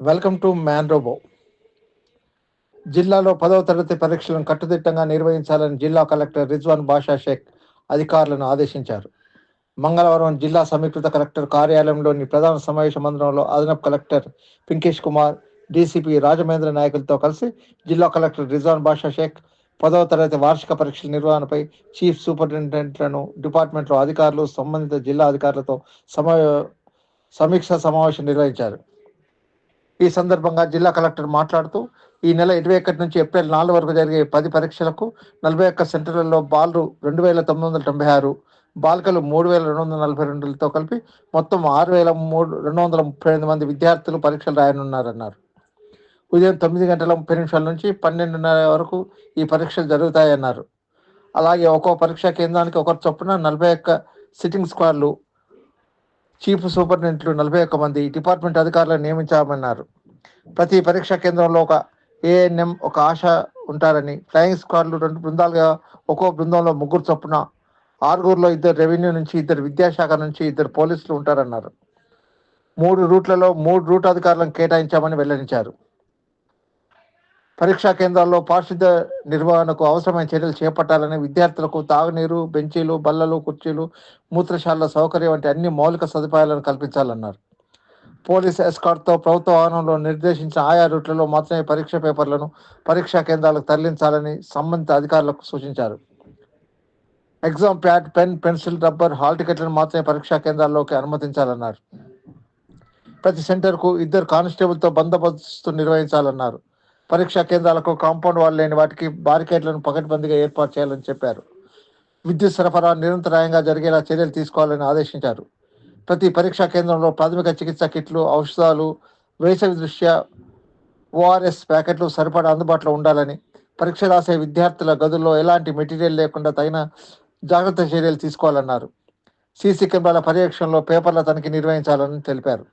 Welcome to man robo జిల్లాలో పదవ తరగతి పరీక్షలను కట్టుదిట్టంగా నిర్వహించాలని జిల్లా కలెక్టర్ రిజ్వాన్ బాషా షేక్ అధికారులను ఆదేశించారు. మంగళవారం జిల్లా సమీకృత కలెక్టర్ కార్యాలయంలోని ప్రధాన సమావేశ మందిరంలో అదనపు కలెక్టర్ పింకేష్ కుమార్ డీసీపీ రాజమేంద్ర నాయకులతో కలిసి జిల్లా కలెక్టర్ రిజ్వాన్ బాషా షేక్ పదవ తరగతి వార్షిక పరీక్షల నిర్వహణపై చీఫ్ సూపరింటెండెంట్లను డిపార్ట్మెంట్లో అధికారులు సంబంధిత జిల్లా అధికారులతో సమా సమీక్ష సమావేశం నిర్వహించారు. ఈ సందర్భంగా జిల్లా కలెక్టర్ మాట్లాడుతూ ఈ నెల ఇరవై ఒకటి నుంచి ఏప్రిల్ నాలుగు వరకు జరిగే పది పరీక్షలకు నలభై ఒక్క సెంటర్లలో బాలు రెండు వేల తొమ్మిది వందల తొంభై ఆరు బాలికలు మూడు వేల రెండు వందల నలభై రెండులతో కలిపి మొత్తం ఆరు వేల మూడు రెండు వందల ముప్పై ఎనిమిది మంది విద్యార్థులు పరీక్షలు రాయనున్నారన్నారు. ఉదయం తొమ్మిది గంటల ముప్పై నిమిషాల నుంచి పన్నెండున్నర వరకు ఈ పరీక్షలు జరుగుతాయన్నారు. అలాగే ఒక్కో పరీక్షా కేంద్రానికి ఒకరి చొప్పున నలభై ఒక్క సిట్టింగ్ స్క్వాడ్లు చీఫ్ సూపరింటెండెంట్లు నలభై ఒక్క మంది డిపార్ట్మెంట్ అధికారులను నియమించామన్నారు. ప్రతి పరీక్షా కేంద్రంలో ఒక ఏఎన్ఎం ఒక ఆశ ఉంటారని ఫ్లయింగ్ స్క్వాడ్లు రెండు బృందాలుగా ఒక్కో బృందంలో ముగ్గురు చొప్పున ఆరుగురులో ఇద్దరు రెవెన్యూ నుంచి ఇద్దరు విద్యాశాఖ నుంచి ఇద్దరు పోలీసులు ఉంటారన్నారు. మూడు రూట్లలో మూడు రూట్ అధికారులను కేటాయించామని వెల్లడించారు. పరీక్షా కేంద్రాల్లో పారిశుద్ధ్య నిర్వహణకు అవసరమైన చర్యలు చేపట్టాలని విద్యార్థులకు తాగునీరు బెంచీలు బల్లలు కుర్చీలు మూత్రశాలల సౌకర్యం వంటి అన్ని మౌలిక సదుపాయాలను కల్పించాలన్నారు. పోలీస్ ఎస్కార్ట్తో ప్రభుత్వ వాహనంలో నిర్దేశించిన ఆయా రూట్లలో మాత్రమే పరీక్ష పేపర్లను పరీక్షా కేంద్రాలకు తరలించాలని సంబంధిత అధికారులకు సూచించారు. Exam pad pen pencil rubber hall టికెట్లను మాత్రమే పరీక్షా కేంద్రాల్లోకి అనుమతించాలన్నారు. ప్రతి సెంటర్కు ఇద్దరు కానిస్టేబుల్తో బందోబస్తు నిర్వహించాలన్నారు. పరీక్షా కేంద్రాలకు కాంపౌండ్ వాల్ లేని వాటికి బారికేడ్లను పకడ్బందీగా ఏర్పాటు చేయాలని చెప్పారు. విద్యుత్ సరఫరా నిరంతరాయంగా జరిగేలా చర్యలు తీసుకోవాలని ఆదేశించారు. ప్రతి పరీక్షా కేంద్రంలో ప్రాథమిక చికిత్స కిట్లు ఔషధాలు వేసవి దృష్ట్యా ఓఆర్ఎస్ ప్యాకెట్లు సరిపడా అందుబాటులో ఉండాలని పరీక్ష రాసే విద్యార్థుల గదుల్లో ఎలాంటి మెటీరియల్ లేకుండా తగిన జాగ్రత్త చర్యలు తీసుకోవాలన్నారు. సీసీ కెమెరాల పర్యవేక్షణలో పేపర్ల తనిఖీ నిర్వహించాలని తెలిపారు.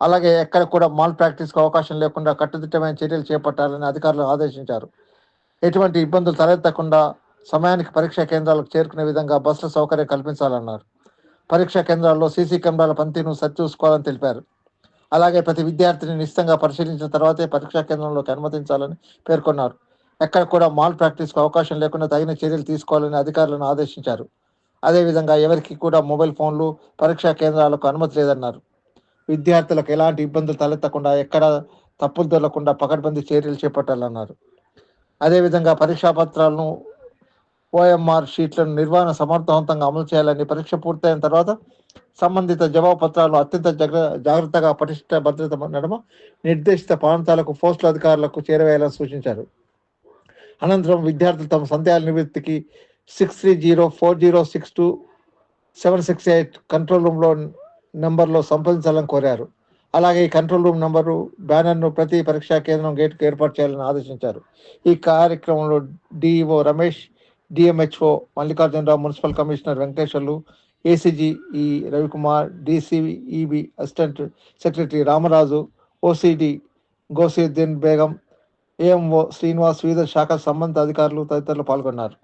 అలాగే ఎక్కడ కూడా మాల్ ప్రాక్టీస్కు అవకాశం లేకుండా కట్టుదిట్టమైన చర్యలు చేపట్టాలని అధికారులు ఆదేశించారు. ఎటువంటి ఇబ్బందులు తలెత్తకుండా సమయానికి పరీక్షా కేంద్రాలకు చేరుకునే విధంగా బస్సుల సౌకర్యం కల్పించాలన్నారు. పరీక్షా కేంద్రాల్లో సీసీ కెమెరాల పనితీరును సరిచూసుకోవాలని తెలిపారు. అలాగే ప్రతి విద్యార్థిని నిశ్చితంగా పరిశీలించిన తర్వాతే పరీక్షా కేంద్రంలోకి అనుమతించాలని పేర్కొన్నారు. ఎక్కడ కూడా మాల్ ప్రాక్టీస్కు అవకాశం లేకుండా తగిన చర్యలు తీసుకోవాలని అధికారులను ఆదేశించారు. అదేవిధంగా ఎవరికి కూడా మొబైల్ ఫోన్లు పరీక్షా కేంద్రాలకు అనుమతి లేదన్నారు. విద్యార్థులకు ఎలాంటి ఇబ్బందులు తలెత్తకుండా ఎక్కడ తప్పులు దొరకకుండా పకడ్బందీ చర్యలు చేపట్టాలన్నారు. అదేవిధంగా పరీక్షా పత్రాలను ఓఎంఆర్ షీట్లను నిర్వహణ సమర్థవంతంగా అమలు చేయాలని పరీక్ష పూర్తయిన తర్వాత సంబంధిత జవాబు పత్రాలను అత్యంత జగ్ర జాగ్రత్తగా పటిష్ట భద్రత నడమ నిర్దేశిత ప్రాంతాలకు పోస్టుల అధికారులకు చేరవేయాలని సూచించారు. అనంతరం విద్యార్థులు తమ సందేహాల నివృత్తికి six three zero four zero six two seven six eight control రూమ్లో నెంబర్లో సంప్రదించాలని కోరారు. అలాగే ఈ కంట్రోల్ రూమ్ నంబరు బ్యానర్ను ప్రతి పరీక్షా కేంద్రం గేట్కు ఏర్పాటు చేయాలని ఆదేశించారు. ఈ కార్యక్రమంలో DEO Ramesh DMHO Mallikarjunarao municipal commissioner Venkateswarlu ACG E Ravikumar DCEB assistant secretary Ramaraju OCD Gosiddin Begum AMO Srinivas వివిధ శాఖ సంబంధిత అధికారులు తదితరులు పాల్గొన్నారు.